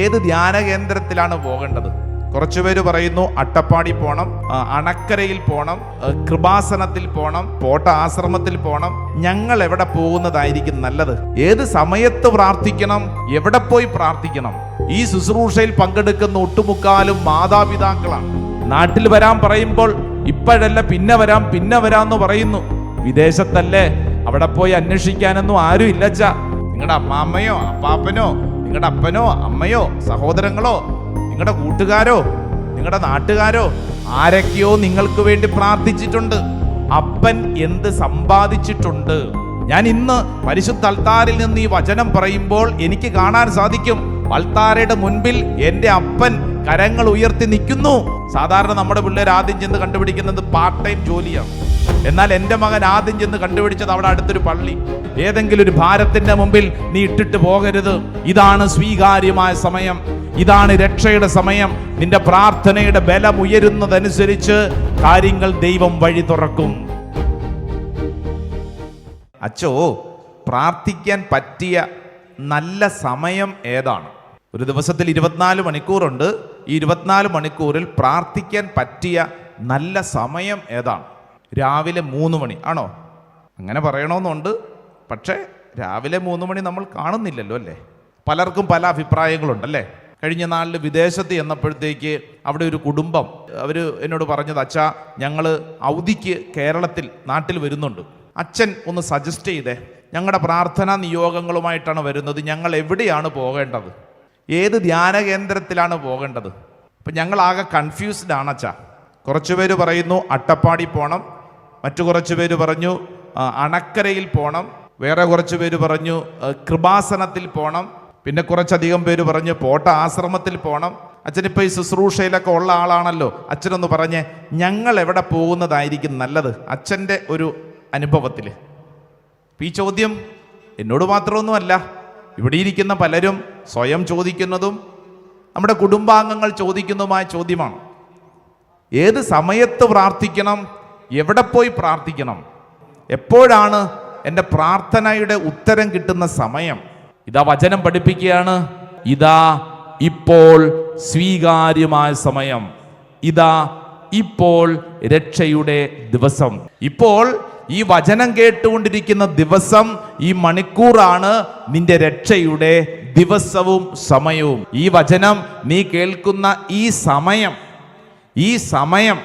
ഏത് ധ്യാന കേന്ദ്രത്തിലാണ് പോകേണ്ടത്? കുറച്ചുപേര് പറയുന്നു അട്ടപ്പാടി പോണം അണക്കരയിൽ പോണം കൃപാസനത്തിൽ പോണം പോട്ട ആശ്രമത്തിൽ പോണം. ഞങ്ങൾ എവിടെ പോകുന്നതായിരിക്കും നല്ലത്? ഏത് സമയത്ത് പ്രാർത്ഥിക്കണം? എവിടെ പോയി പ്രാർത്ഥിക്കണം? ഈ ശുശ്രൂഷയിൽ പങ്കെടുക്കുന്ന ഒട്ടുമുക്കാലും മാതാപിതാക്കളാണ്. നാട്ടിൽ വരാൻ പറയുമ്പോൾ ഇപ്പോഴല്ല പിന്നെ വരാം പിന്നെ വരാന്ന് പറയുന്നു. വിദേശത്തല്ലേ? അവിടെ പോയി അന്വേഷിക്കാനൊന്നും ആരും ഇല്ലച്ച നിങ്ങളുടെ അമ്മാമ്മയോ അപ്പാപ്പനോ നിങ്ങളുടെ അപ്പനോ അമ്മയോ സഹോദരങ്ങളോ നിങ്ങളുടെ കൂട്ടുകാരോ നിങ്ങളുടെ നാട്ടുകാരോ ആരൊക്കെയോ നിങ്ങൾക്ക് വേണ്ടി പ്രാർത്ഥിച്ചിട്ടുണ്ട്. അപ്പൻ എന്ത് സമ്പാദിച്ചിട്ടുണ്ട്? ഞാൻ ഇന്ന് പരിശുദ്ധ അൽത്താരിൽ നിന്ന് ഈ വചനം പറയുമ്പോൾ എനിക്ക് കാണാൻ സാധിക്കും. അൾത്താരയുടെ മുൻപിൽ എന്റെ അപ്പൻ കരങ്ങൾ ഉയർത്തി നിൽക്കുന്നു. സാധാരണ നമ്മുടെ പിള്ളേർ ആദ്യം ചെന്ന് കണ്ടുപിടിക്കുന്നത് പാർട്ട് ടൈം ജോലിയാണ്. എന്നാൽ എന്റെ മകൻ ആദ്യം ചെന്ന് കണ്ടുപിടിച്ചത് അവിടെ അടുത്തൊരു പള്ളി. ഏതെങ്കിലും ഒരു ഭാരത്തിന്റെ മുമ്പിൽ നീ ഇട്ടിട്ട് പോകരുത്. ഇതാണ് സ്വീകാര്യമായ സമയം. ഇതാണ് രക്ഷയുടെ സമയം. നിന്റെ പ്രാർത്ഥനയുടെ ബലം ഉയരുന്നതനുസരിച്ച് കാര്യങ്ങൾ ദൈവം വഴി തുറക്കും. അച്ചോ പ്രാർത്ഥിക്കാൻ പറ്റിയ നല്ല സമയം ഏതാണ്? ഒരു ദിവസത്തിൽ ഇരുപത്തിനാല് മണിക്കൂറുണ്ട്. ഈ ഇരുപത്തിനാല് മണിക്കൂറിൽ പ്രാർത്ഥിക്കാൻ പറ്റിയ നല്ല സമയം ഏതാണ്? രാവിലെ മൂന്ന് മണി. ആണോ? അങ്ങനെ പറയണമെന്നുണ്ട് പക്ഷേ രാവിലെ മൂന്ന് മണി നമ്മൾ കാണുന്നില്ലല്ലോ അല്ലേ? പലർക്കും പല അഭിപ്രായങ്ങളുണ്ടല്ലേ കഴിഞ്ഞ നാളിൽ വിദേശത്ത് ചെന്നപ്പോഴത്തേക്ക് അവിടെ ഒരു കുടുംബം അവർ എന്നോട് പറഞ്ഞത് അച്ഛാ ഞങ്ങൾ ഔദിക്ക് കേരളത്തിൽ നാട്ടിൽ വരുന്നുണ്ട്. അച്ഛൻ ഒന്ന് സജസ്റ്റ് ചെയ്തേ. ഞങ്ങളുടെ പ്രാർത്ഥനാ നിയോഗങ്ങളുമായിട്ടാണ് വരുന്നത്. ഞങ്ങൾ എവിടെയാണ് പോകേണ്ടത്? ഏത് ധ്യാന കേന്ദ്രത്തിലാണ് പോകേണ്ടത്? അപ്പം ഞങ്ങളാകെ കൺഫ്യൂസ്ഡ് ആണ് അച്ഛാ. കുറച്ച് പേര് പറയുന്നു അട്ടപ്പാടി പോകണം മറ്റു കുറച്ച് പേര് പറഞ്ഞു അണക്കരയിൽ പോകണം വേറെ കുറച്ച് പേര് പറഞ്ഞു കൃപാസനത്തിൽ പോകണം പിന്നെ കുറച്ചധികം പേര് പറഞ്ഞു പോട്ട ആശ്രമത്തിൽ പോകണം അച്ഛനിപ്പോൾ ഈ ശുശ്രൂഷയിലൊക്കെ ഉള്ള ആളാണല്ലോ. അച്ഛനൊന്ന് പറഞ്ഞ് ഞങ്ങൾ എവിടെ പോകുന്നതായിരിക്കും നല്ലത്? അച്ഛന്റെ ഒരു അനുഭവത്തിൽ. ഈ ചോദ്യം എന്നോട് മാത്രമൊന്നുമല്ല ഇവിടെ ഇരിക്കുന്ന പലരും സ്വയം ചോദിക്കുന്നതും നമ്മുടെ കുടുംബാംഗങ്ങൾ ചോദിക്കുന്നതുമായ ചോദ്യമാണ്. ഏത് സമയത്ത് പ്രാർത്ഥിക്കണം? എവിടെ പോയി പ്രാർത്ഥിക്കണം? എപ്പോഴാണ് എന്റെ പ്രാർത്ഥനയുടെ ഉത്തരം കിട്ടുന്ന സമയം? ഇതാ വചനം പഠിപ്പിക്കുകയാണ്. ഇതാ ഇപ്പോൾ സ്വീകാര്യമായ സമയം. ഇതാ ഇപ്പോൾ രക്ഷയുടെ ദിവസം. ഇപ്പോൾ ഈ വചനം കേട്ടുകൊണ്ടിരിക്കുന്ന ദിവസം ഈ മണിക്കൂറാണ് നിന്റെ രക്ഷയുടെ ദിവസവും സമയവും. ഈ വചനം നീ കേൾക്കുന്ന ഈ സമയം ഈ സമയം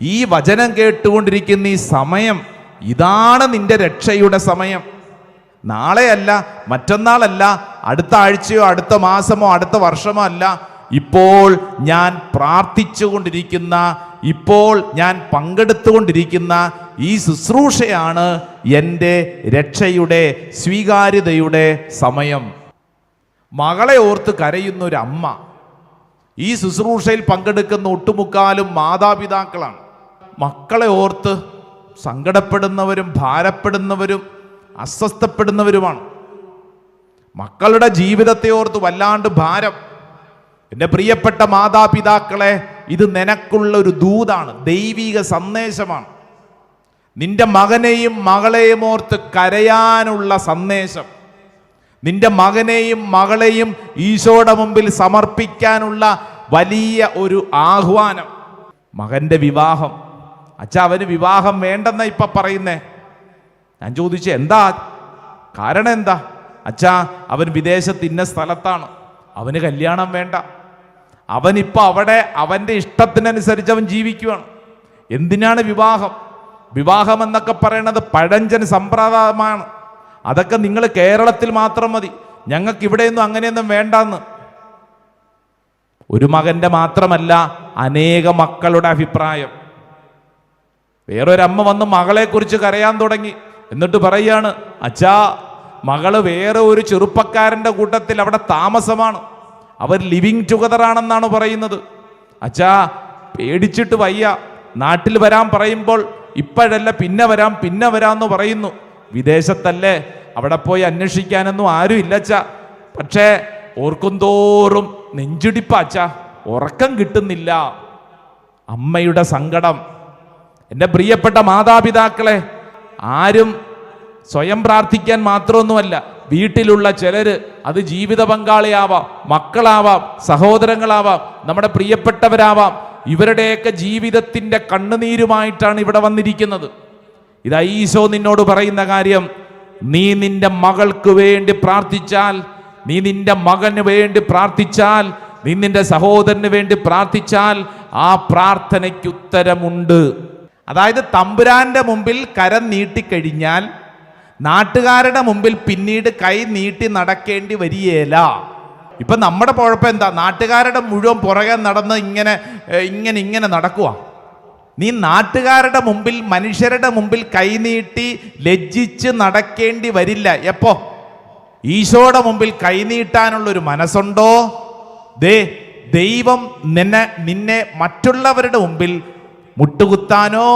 ഈ വചനം കേട്ടുകൊണ്ടിരിക്കുന്ന ഈ സമയം ഇതാണ് നിന്റെ രക്ഷയുടെ സമയം. നാളെയല്ല മറ്റന്നാളല്ല അടുത്ത ആഴ്ചയോ അടുത്ത മാസമോ അടുത്ത വർഷമോ അല്ല. ഇപ്പോൾ ഞാൻ പ്രാർത്ഥിച്ചുകൊണ്ടിരിക്കുന്ന ഇപ്പോൾ ഞാൻ പങ്കെടുത്തുകൊണ്ടിരിക്കുന്ന ഈ ശുശ്രൂഷയാണ് എന്റെ രക്ഷയുടെ സ്വീകാര്യതയുടെ സമയം. മകളെ ഓർത്ത് കരയുന്ന ഒരു അമ്മ ഈ ശുശ്രൂഷയിൽ പങ്കെടുക്കുന്ന ഒട്ടുമുക്കാലും മാതാപിതാക്കളാണ്. മക്കളെ ഓർത്ത് സങ്കടപ്പെടുന്നവരും ഭാരപ്പെടുന്നവരും അസ്വസ്ഥപ്പെടുന്നവരുമാണ്. മക്കളുടെ ജീവിതത്തെ ഓർത്ത് വല്ലാണ്ട് ഭാരം. എന്റെ പ്രിയപ്പെട്ട മാതാപിതാക്കളെ ഇത് നിനക്കുള്ള ഒരു ദൂതാണ് ദൈവിക സന്ദേശമാണ്. നിന്റെ മകനെയും മകളെയും ഓർത്ത് കരയാനുള്ള സന്ദേശം. നിന്റെ മകനെയും മകളെയും ഈശോയുടെ മുമ്പിൽ സമർപ്പിക്കാനുള്ള വലിയ ഒരു ആഹ്വാനം. മകന്റെ വിവാഹം അച്ഛ അവന് വിവാഹം വേണ്ടെന്ന ഇപ്പൊ പറയുന്നേ. ഞാൻ ചോദിച്ചു എന്താ? കാരണം എന്താ? അച്ഛ അവൻ വിദേശത്ത് ഇന്ന സ്ഥലത്താണ്. അവന് കല്യാണം വേണ്ട. അവനിപ്പോൾ അവിടെ അവന്റെ ഇഷ്ടത്തിനനുസരിച്ച് അവൻ ജീവിക്കുകയാണ് എന്തിനാണ് വിവാഹം? വിവാഹം എന്നൊക്കെ പറയുന്നത് പഴഞ്ചൻ സമ്പ്രദായമാണ്. അതൊക്കെ നിങ്ങൾ കേരളത്തിൽ മാത്രം മതി. ഞങ്ങൾക്ക് ഇവിടെയൊന്നും അങ്ങനെയൊന്നും വേണ്ടെന്ന്. ഒരു മകന്റെ മാത്രമല്ല അനേക മക്കളുടെ അഭിപ്രായം. വേറൊരമ്മ വന്ന് മകളെ കുറിച്ച് കരയാൻ തുടങ്ങി. എന്നിട്ട് പറയാണ് അച്ഛാ മകൾ വേറെ ഒരു ചെറുപ്പക്കാരന്റെ കൂട്ടത്തിൽ അവിടെ താമസമാണ്. അവർ ലിവിങ് ടുഗദർ ആണെന്നാണ് പറയുന്നത്. അച്ഛാ പേടിച്ചിട്ട് വയ്യ. നാട്ടിൽ വരാൻ പറയുമ്പോൾ ഇപ്പോഴല്ല പിന്നെ വരാം പിന്നെ വരാമെന്ന് പറയുന്നു. വിദേശത്തല്ലേ അവിടെ പോയി അന്വേഷിക്കാനൊന്നും ആരും ഇല്ലച്ച പക്ഷേ ഓർക്കും തോറും നെഞ്ചിടിപ്പാച്ച ഉറക്കം കിട്ടുന്നില്ല. അമ്മയുടെ സങ്കടം എന്റെ പ്രിയപ്പെട്ട മാതാപിതാക്കളെ ആരും സ്വയം പ്രാർത്ഥിക്കാൻ മാത്രമൊന്നുമല്ല വീട്ടിലുള്ള ചിലർ അത് ജീവിത പങ്കാളിയാവാം മക്കളാവാം സഹോദരങ്ങളാവാം നമ്മുടെ പ്രിയപ്പെട്ടവരാവാം. ഇവരുടെയൊക്കെ ജീവിതത്തിന്റെ കണ്ണുനീരുമായിട്ടാണ് ഇവിടെ വന്നിരിക്കുന്നത്. ഇതാ ഈശോ നിന്നോട് പറയുന്ന കാര്യം നീ നിന്റെ മകൾക്ക് വേണ്ടി പ്രാർത്ഥിച്ചാൽ നീ നിന്റെ മകന് വേണ്ടി പ്രാർത്ഥിച്ചാൽ നീ നിന്റെ സഹോദരന് വേണ്ടി പ്രാർത്ഥിച്ചാൽ ആ പ്രാർത്ഥനയ്ക്ക് ഉത്തരമുണ്ട്. അതായത് തമ്പുരാന്റെ മുമ്പിൽ കരം നീട്ടിക്കഴിഞ്ഞാൽ നാട്ടുകാരുടെ മുമ്പിൽ പിന്നീട് കൈ നീട്ടി നടക്കേണ്ടി വരികയില്ല ഇപ്പം നമ്മുടെ കുഴപ്പം എന്താ? നാട്ടുകാരുടെ മുഴുവൻ പുറകെ നടന്ന് ഇങ്ങനെ ഇങ്ങനെ ഇങ്ങനെ നടക്കുക നീ നാട്ടുകാരുടെ മുമ്പിൽ മനുഷ്യരുടെ മുമ്പിൽ കൈനീട്ടി ലജ്ജിച്ച് നടക്കേണ്ടി വരില്ല. എപ്പോ? ഈശോയുടെ മുമ്പിൽ കൈനീട്ടാനുള്ള ഒരു മനസ്സുണ്ടോ? ദേ ദൈവം നിന്നെ നിന്നെ മറ്റുള്ളവരുടെ മുമ്പിൽ മുട്ടുകുത്താനോ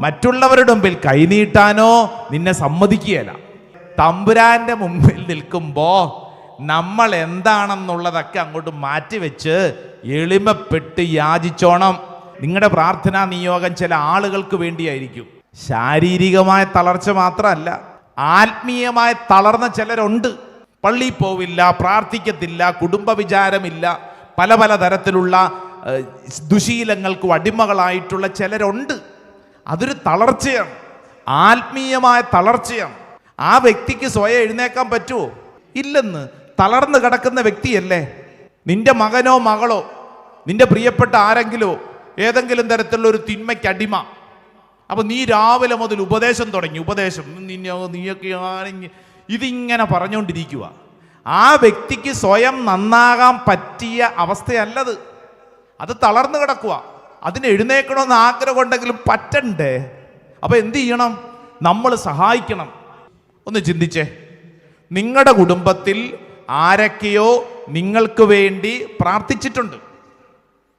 മറ്റുള്ളവരുടെ മുമ്പിൽ കൈനീട്ടാനോ നിന്നെ സമ്മതിക്കുകയില്ല. തമ്പുരാന്റെ മുമ്പിൽ നിൽക്കുമ്പോ നമ്മൾ എന്താണെന്നുള്ളതൊക്കെ അങ്ങോട്ട് മാറ്റിവെച്ച് എളിമപ്പെട്ട് യാചിച്ചോണം. നിങ്ങളുടെ പ്രാർത്ഥനാ നിയോഗം ചില ആളുകൾക്ക് വേണ്ടിയായിരിക്കും. ശാരീരികമായ തളർച്ച മാത്രമല്ല ആത്മീയമായ തളർന്ന ചിലരുണ്ട്. പള്ളിയിൽ പോവില്ല പ്രാർത്ഥിക്കത്തില്ല കുടുംബ വിചാരമില്ല പല പല തരത്തിലുള്ള ദുശീലങ്ങൾക്കും അടിമകളായിട്ടുള്ള ചിലരുണ്ട്. അതൊരു തളർച്ചയാണ്. ആത്മീയമായ തളർച്ചയാണ്. ആ വ്യക്തിക്ക് സ്വയം എഴുന്നേക്കാൻ പറ്റുമോ ഇല്ലെന്ന് തളർന്നു കിടക്കുന്ന വ്യക്തിയല്ലേ? നിന്റെ മകനോ മകളോ നിന്റെ പ്രിയപ്പെട്ട ആരെങ്കിലോ ഏതെങ്കിലും തരത്തിലുള്ള ഒരു തിന്മയ്ക്ക് അടിമ. അപ്പൊ നീ രാവിലെ മുതൽ ഉപദേശം തുടങ്ങി. ഉപദേശം നിന്നെ നീയൊക്കെ ആണെങ്കിൽ ഇതിങ്ങനെ പറഞ്ഞുകൊണ്ടിരിക്കുക ആ വ്യക്തിക്ക് സ്വയം നന്നാകാൻ പറ്റിയ അവസ്ഥയല്ലത്. അത് തളർന്നു കിടക്കുക അതിന് എഴുന്നേക്കണമെന്ന് ആഗ്രഹം ഉണ്ടെങ്കിലും പറ്റണ്ടേ? അപ്പോൾ എന്ത് ചെയ്യണം? നമ്മൾ സഹായിക്കണം. ഒന്ന് ചിന്തിച്ചേ. നിങ്ങളുടെ കുടുംബത്തിൽ ആരൊക്കെയോ നിങ്ങൾക്ക് വേണ്ടി പ്രാർത്ഥിച്ചിട്ടുണ്ട്.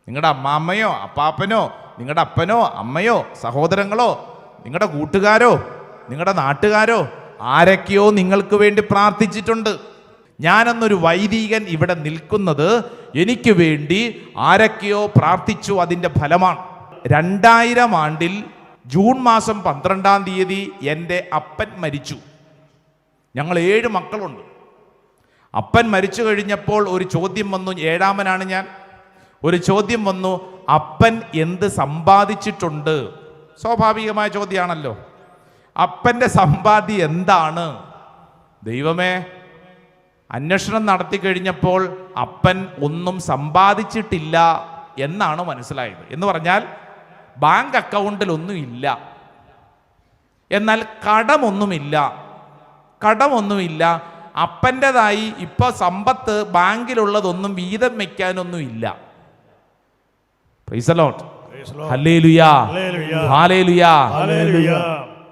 നിങ്ങളുടെ അമ്മാമ്മയോ അപ്പാപ്പനോ നിങ്ങളുടെ അപ്പനോ അമ്മയോ സഹോദരങ്ങളോ നിങ്ങളുടെ കൂട്ടുകാരോ നിങ്ങളുടെ നാട്ടുകാരോ ആരൊക്കെയോ നിങ്ങൾക്ക് വേണ്ടി പ്രാർത്ഥിച്ചിട്ടുണ്ട്. ഞാനെന്നൊരു വൈദികൻ ഇവിടെ നിൽക്കുന്നത് എനിക്ക് വേണ്ടി ആരൊക്കെയോ പ്രാർത്ഥിച്ചു അതിന്റെ ഫലമാണ്. രണ്ടായിരം ആണ്ടിൽ ജൂൺ മാസം പന്ത്രണ്ടാം തീയതി എന്റെ അപ്പൻ മരിച്ചു. ഞങ്ങൾ ഏഴ് മക്കളുണ്ട്. അപ്പൻ മരിച്ചു കഴിഞ്ഞപ്പോൾ ഒരു ചോദ്യം വന്നു ഏഴാമനാണ് ഞാൻ. ഒരു ചോദ്യം വന്നു അപ്പൻ എന്ത് സമ്പാദിച്ചിട്ടുണ്ട്? സ്വാഭാവികമായ ചോദ്യമാണല്ലോ. അപ്പന്റെ സമ്പാദ്യം എന്താണ്? ദൈവമേ അന്വേഷണം നടത്തി കഴിഞ്ഞപ്പോൾ അപ്പൻ ഒന്നും സമ്പാദിച്ചിട്ടില്ല എന്നാണ് മനസ്സിലായത്. എന്ന് പറഞ്ഞാൽ ബാങ്ക് അക്കൗണ്ടിൽ ഒന്നും ഇല്ല. എന്നാൽ കടമൊന്നുമില്ല. കടമൊന്നുമില്ല. അപ്പന്റെതായി ഇപ്പോൾ സമ്പത്ത് ബാങ്കിലുള്ളതൊന്നും വീതം വയ്ക്കാനൊന്നും ഇല്ല.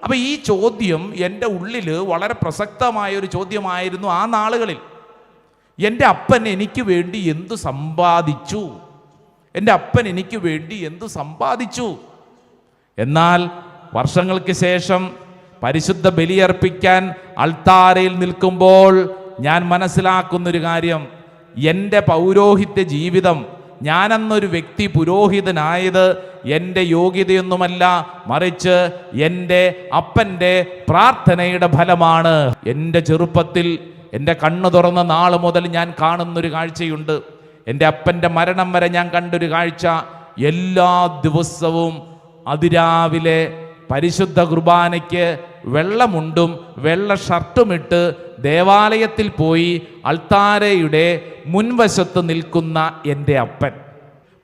അപ്പൊ ഈ ചോദ്യം എന്റെ ഉള്ളിൽ വളരെ പ്രസക്തമായ ഒരു ചോദ്യമായിരുന്നു ആ നാളുകളിൽ. എന്റെ അപ്പൻ എനിക്ക് വേണ്ടി എന്തു സമ്പാദിച്ചു? എന്റെ അപ്പൻ എനിക്ക് വേണ്ടി എന്തു സമ്പാദിച്ചു? എന്നാൽ വർഷങ്ങൾക്ക് ശേഷം പരിശുദ്ധ ബലിയർപ്പിക്കാൻ അൾത്താരയിൽ നിൽക്കുമ്പോൾ ഞാൻ മനസ്സിലാക്കുന്നൊരു കാര്യം. എന്റെ പൗരോഹിത്യ ജീവിതം ഞാനെന്നൊരു വ്യക്തി പുരോഹിതനായത് എന്റെ യോഗ്യതയൊന്നുമല്ല മറിച്ച് എന്റെ അപ്പന്റെ പ്രാർത്ഥനയുടെ ഫലമാണ്. എന്റെ ചെറുപ്പത്തിൽ എന്റെ കണ്ണു തുറന്ന നാൾ മുതൽ ഞാൻ കാണുന്നൊരു കാഴ്ചയുണ്ട്. എന്റെ അപ്പന്റെ മരണം വരെ ഞാൻ കണ്ടൊരു കാഴ്ച. എല്ലാ ദിവസവും അതിരാവിലെ പരിശുദ്ധ കുർബാനയ്ക്ക് വെള്ളമുണ്ടും വെള്ള ഷർട്ടുമിട്ട് ദേവാലയത്തിൽ പോയി അൾത്താരയുടെ മുൻവശത്ത് നിൽക്കുന്ന എന്റെ അപ്പൻ.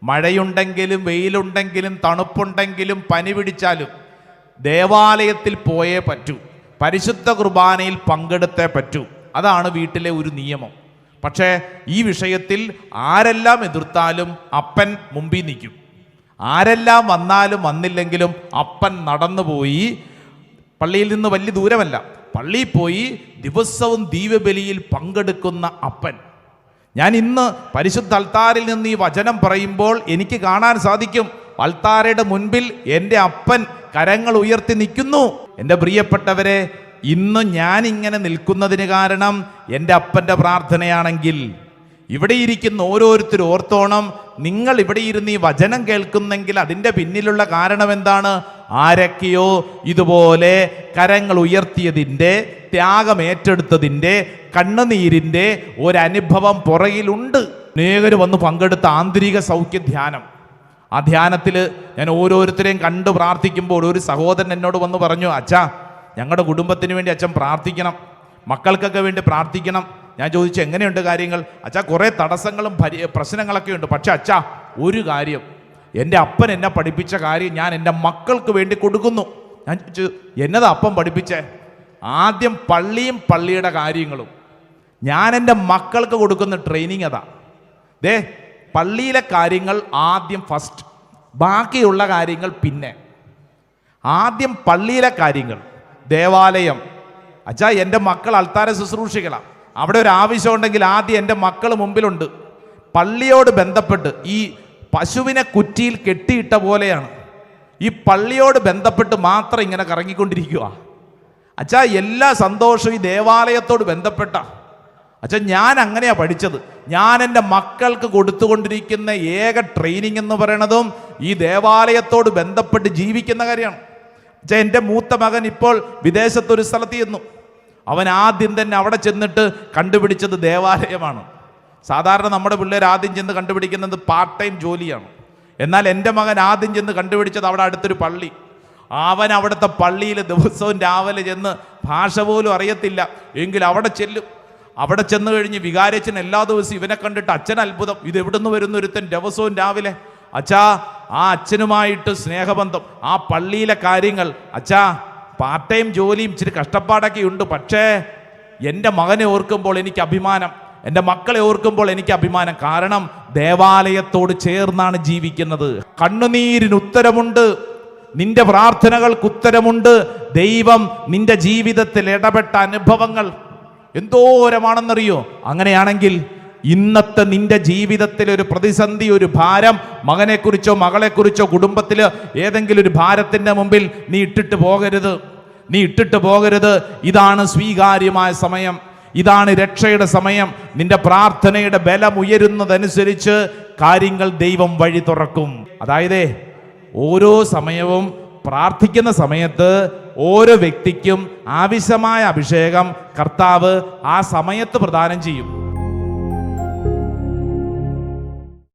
മഴയുണ്ടെങ്കിലും വെയിലുണ്ടെങ്കിലും തണുപ്പുണ്ടെങ്കിലും പനി പിടിച്ചാലും ദേവാലയത്തിൽ പോയേ പറ്റൂ. പരിശുദ്ധ കുർബാനയിൽ പങ്കെടുത്തേ പറ്റൂ. അതാണ് വീട്ടിലെ ഒരു നിയമം. പക്ഷേ ഈ വിഷയത്തിൽ ആരെല്ലാം എതിർത്താലും അപ്പൻ മുമ്പിൽ നിൽക്കും. ആരെല്ലാം വന്നാലും വന്നില്ലെങ്കിലും അപ്പൻ നടന്നുപോയി പള്ളിയിൽ നിന്ന് വലിയ ദൂരമല്ല പള്ളിയിൽ പോയി ദിവസവും ദീപബലിയിൽ പങ്കെടുക്കുന്ന അപ്പൻ. ഞാൻ ഇന്ന് പരിശുദ്ധ അൽത്താരിൽ നിന്ന് ഈ വചനം പറയുമ്പോൾ എനിക്ക് കാണാൻ സാധിക്കും. അൽത്താരയുടെ മുൻപിൽ എന്റെ അപ്പൻ കരങ്ങൾ ഉയർത്തി നിൽക്കുന്നു. എന്റെ പ്രിയപ്പെട്ടവരെ ഇന്ന് ഞാൻ ഇങ്ങനെ നിൽക്കുന്നതിന് കാരണം എന്റെ അപ്പന്റെ പ്രാർത്ഥനയാണെങ്കിൽ. ഇവിടെ ഇരിക്കുന്ന ഓരോരുത്തരും ഓർത്തോണം നിങ്ങൾ ഇവിടെ ഇരുന്ന് ഈ വചനം കേൾക്കുന്നെങ്കിൽ അതിന്റെ പിന്നിലുള്ള കാരണം എന്താണ്? ആരൊക്കെയോ ഇതുപോലെ കരങ്ങൾ ഉയർത്തിയതിന്റെ ത്യാഗം ഏറ്റെടുത്തതിന്റെ കണ്ണുനീരിന്റെ ഒരനുഭവം പുറകിലുണ്ട്. അനേകർ വന്ന് പങ്കെടുത്ത ആന്തരിക സൗഖ്യ ധ്യാനം. ആ ധ്യാനത്തിൽ ഞാൻ ഓരോരുത്തരെയും കണ്ട് പ്രാർത്ഥിക്കുമ്പോൾ ഒരു സഹോദരൻ എന്നോട് വന്ന് പറഞ്ഞു അച്ഛാ ഞങ്ങളുടെ കുടുംബത്തിന് വേണ്ടി അച്ഛൻ പ്രാർത്ഥിക്കണം. മക്കൾക്കൊക്കെ വേണ്ടി പ്രാർത്ഥിക്കണം. ഞാൻ ചോദിച്ചു എങ്ങനെയുണ്ട് കാര്യങ്ങൾ? അച്ഛാ കുറേ തടസ്സങ്ങളും പരി പ്രശ്നങ്ങളൊക്കെ ഉണ്ട്. പക്ഷെ അച്ഛാ ഒരു കാര്യം. എന്റെ അപ്പൻ എന്നെ പഠിപ്പിച്ച കാര്യം ഞാൻ എന്റെ മക്കൾക്ക് വേണ്ടി കൊടുക്കുന്നു. ഞാൻ ചോദിച്ചു എന്നതാ അപ്പം പഠിപ്പിച്ചേ? ആദ്യം പള്ളിയും പള്ളിയുടെ കാര്യങ്ങളും. ഞാൻ എന്റെ മക്കൾക്ക് കൊടുക്കുന്ന ട്രെയിനിങ് അതാ. ദേ പള്ളിയിലെ കാര്യങ്ങൾ ആദ്യം ഫസ്റ്റ് ബാക്കിയുള്ള കാര്യങ്ങൾ പിന്നെ. ആദ്യം പള്ളിയിലെ കാര്യങ്ങൾ. ദേവാലയം. അച്ഛാ എന്റെ മക്കൾ അൾത്താര ശുശ്രൂഷിക്കണം അവിടെ ഒരു ആവശ്യം ഉണ്ടെങ്കിൽ ആദ്യം എന്റെ മക്കൾ മുമ്പിലുണ്ട്. പള്ളിയോട് ബന്ധപ്പെട്ട് ഈ പശുവിനെ കുറ്റിയിൽ കെട്ടിയിട്ട പോലെയാണ്. ഈ പള്ളിയോട് ബന്ധപ്പെട്ട് മാത്രം ഇങ്ങനെ കറങ്ങിക്കൊണ്ടിരിക്കുക അച്ഛാ എല്ലാ സന്തോഷവും ഈ ദേവാലയത്തോട് ബന്ധപ്പെട്ട. അച്ഛാ ഞാൻ അങ്ങനെയാണ് പഠിച്ചത്. ഞാൻ എന്റെ മക്കൾക്ക് കൊടുത്തുകൊണ്ടിരിക്കുന്ന ഏക ട്രെയിനിങ് എന്ന് പറയണതും ഈ ദേവാലയത്തോട് ബന്ധപ്പെട്ട് ജീവിക്കുന്ന കാര്യമാണ്. എന്റെ മൂത്ത മകൻ ഇപ്പോൾ വിദേശത്തൊരു സ്ഥലത്ത് ചെന്നു. അവൻ ആദ്യം തന്നെ അവിടെ ചെന്നിട്ട് കണ്ടുപിടിച്ചത് ദേവാലയമാണ്. സാധാരണ നമ്മുടെ പിള്ളേർ ആദ്യം ചെന്ന് കണ്ടുപിടിക്കുന്നത് പാർട്ട് ടൈം ജോലിയാണ്. എന്നാൽ എന്റെ മകൻ ആദ്യം ചെന്ന് കണ്ടുപിടിച്ചത് അവിടെ അടുത്തൊരു പള്ളി. അവൻ അവിടുത്തെ പള്ളിയിൽ ദിവസവും രാവിലെ ചെന്ന് ഭാഷ പോലും അറിയത്തില്ല. എങ്കിൽ അവിടെ ചെല്ലും. അവിടെ ചെന്ന് കഴിഞ്ഞ് വികാരച്ചൻ എല്ലാ ദിവസവും ഇവനെ കണ്ടിട്ട് അച്ഛൻ അത്ഭുതം. ഇത് എവിടുന്ന് വരുന്ന ഒരുത്തൻ ദിവസവും രാവിലെ? അച്ഛാ ആ അച്ഛനുമായിട്ട് സ്നേഹബന്ധം ആ പള്ളിയിലെ കാര്യങ്ങൾ. അച്ഛാ പാർട്ട് ടൈം ജോലിയും ഇച്ചിരി കഷ്ടപ്പാടൊക്കെ ഉണ്ട് പക്ഷേ എന്റെ മകനെ ഓർക്കുമ്പോൾ എനിക്ക് അഭിമാനം. എന്റെ മക്കളെ ഓർക്കുമ്പോൾ എനിക്ക് അഭിമാനം. കാരണം ദേവാലയത്തോട് ചേർന്നാണ് ജീവിക്കുന്നത്. കണ്ണുനീരിന് ഉത്തരമുണ്ട് നിന്റെ പ്രാർത്ഥനകൾക്ക് ഉത്തരമുണ്ട് ദൈവം നിന്റെ ജീവിതത്തിൽ ഇടപെട്ട അനുഭവങ്ങൾ. എന്തോരമാണെന്നറിയോ? അങ്ങനെയാണെങ്കിൽ ഇന്നത്തെ നിന്റെ ജീവിതത്തിൽ ഒരു പ്രതിസന്ധി ഒരു ഭാരം മകനെക്കുറിച്ചോ മകളെക്കുറിച്ചോ കുടുംബത്തിൽ ഏതെങ്കിലും ഒരു ഭാരത്തിന്റെ മുമ്പിൽ നീ ഇട്ടിട്ട് പോകരുത്. നീ ഇട്ടിട്ട് പോകരുത്. ഇതാണ് സ്വീകാര്യമായ സമയം. ഇതാണ് രക്ഷയുടെ സമയം. നിന്റെ പ്രാർത്ഥനയുടെ ബലം ഉയരുന്നതനുസരിച്ച് കാര്യങ്ങൾ ദൈവം വഴി തുറക്കും. അതായത് ഓരോ സമയവും പ്രാർത്ഥിക്കുന്ന സമയത്ത് ഓരോ വ്യക്തിക്കും ആവശ്യമായ അഭിഷേകം കർത്താവ് ആ സമയത്ത് പ്രദാനം ചെയ്യും.